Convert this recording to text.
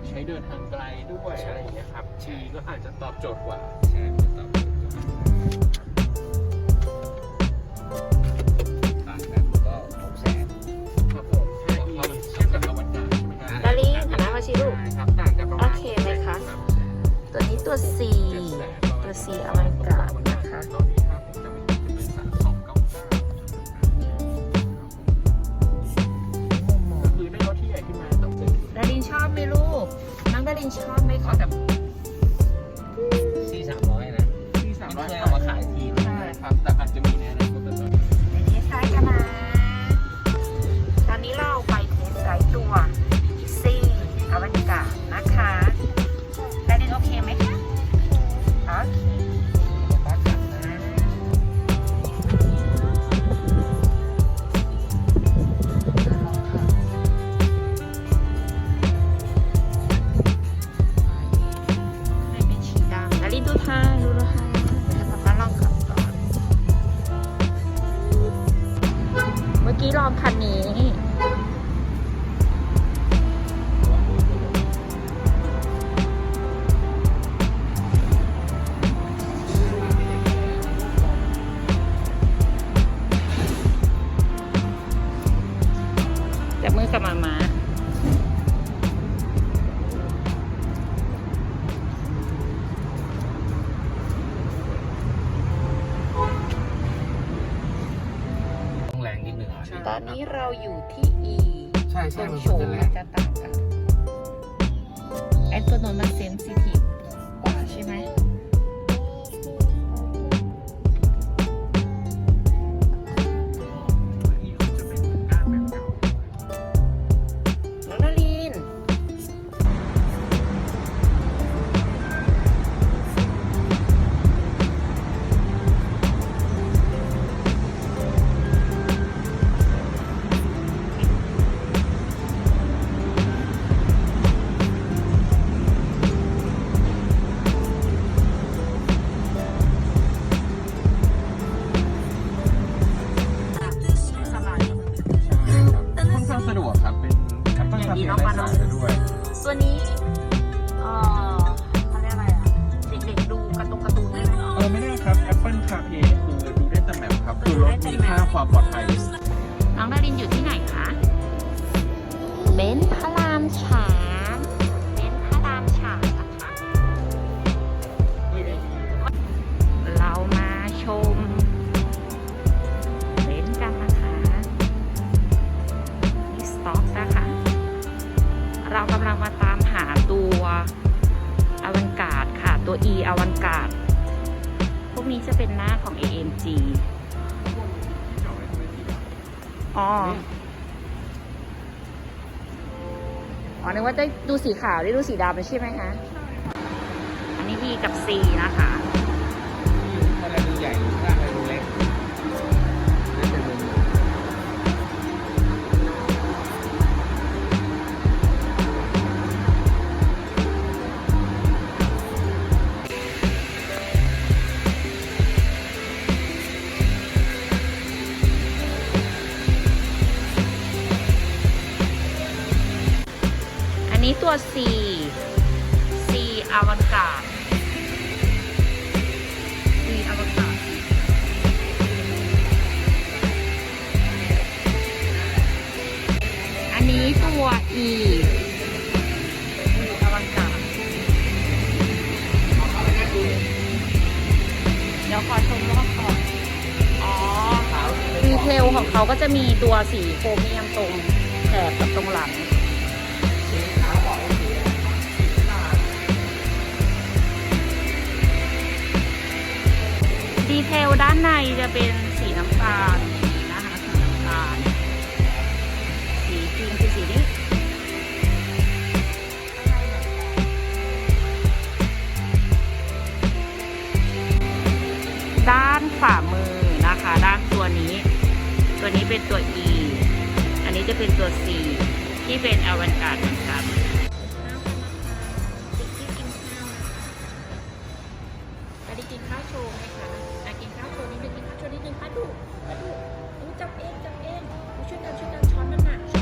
ากใช้เดินทางไกลด้วยอะไรอย่างเงี้ยครับชีก็อาจจะตอบโจทย์กว่าใช่มันตอบโจทย์ต่างกันก็หกแสนครับผมถ้าอีเทียบกับอวกาศใช่ไหมครับดาริหันหน้ามาชิลูก ใช่ครับต่างกันประมาณโอเคไหมคะ รับตัวนี้ตัว C เจ็ดแสนตัว C อลังการนะคะ ตอนนี้ถ้าผ น้องดารินชอบไหมอ๋อคะแต่สี่ เมื่อกี้ลองคันนี้ จับมือกับมามา อะตอนนี้เราอยู่ที่ E ใช่ตใช่รงมันโชว์จะแรมันงจะต่างกันไอ้ตัวโน้นมันเซนซิที ค่าความปลอดภัย น้องดารินอยู่ที่ไหนคะ เบนซ์พระรามฉามเบนซ์พระรามฉามนะคะ เรามาชมเบนซ์กันนะคะนี่สต็อกนะคะ เรากำลังมาตามหาตัวอวันการ์ดค่ะ ตัว E อวันการ์ดพวกนี้จะเป็นหน้าของ AMG อ๋ออ๋อนึกว่าจะดูสีขาวได้ดูสีดำใช่ไหมคะ อันนี้ E กับ C นะคะ นี้ตัว C C อวันการ์ด C อวันการ์ดอันนี้ตัว E E อวันการ์ดเดี๋ยวขอชมรอบก่อนอ๋อดีเทลของเขาก็จะมีตัวสีโครเมียมตรงแถบกับตรงหลัง ดีเทลด้านในจะเป็นสีน้ำตาลนะคะสีน้ำตาลสีจริงคือสีนี้ด้านฝ่ามือนะคะ ด้านตัวนี้ ตัวนี้เป็นตัว E อันนี้จะเป็นตัว C ที่เป็นอวันการ์ดเหมือนกันได้กินข้าวโชว์ไหมคะ นิดนึงพัดดูพัดดูจับเองจับเองช่วยกันช่วยกันช้อนมันหนัก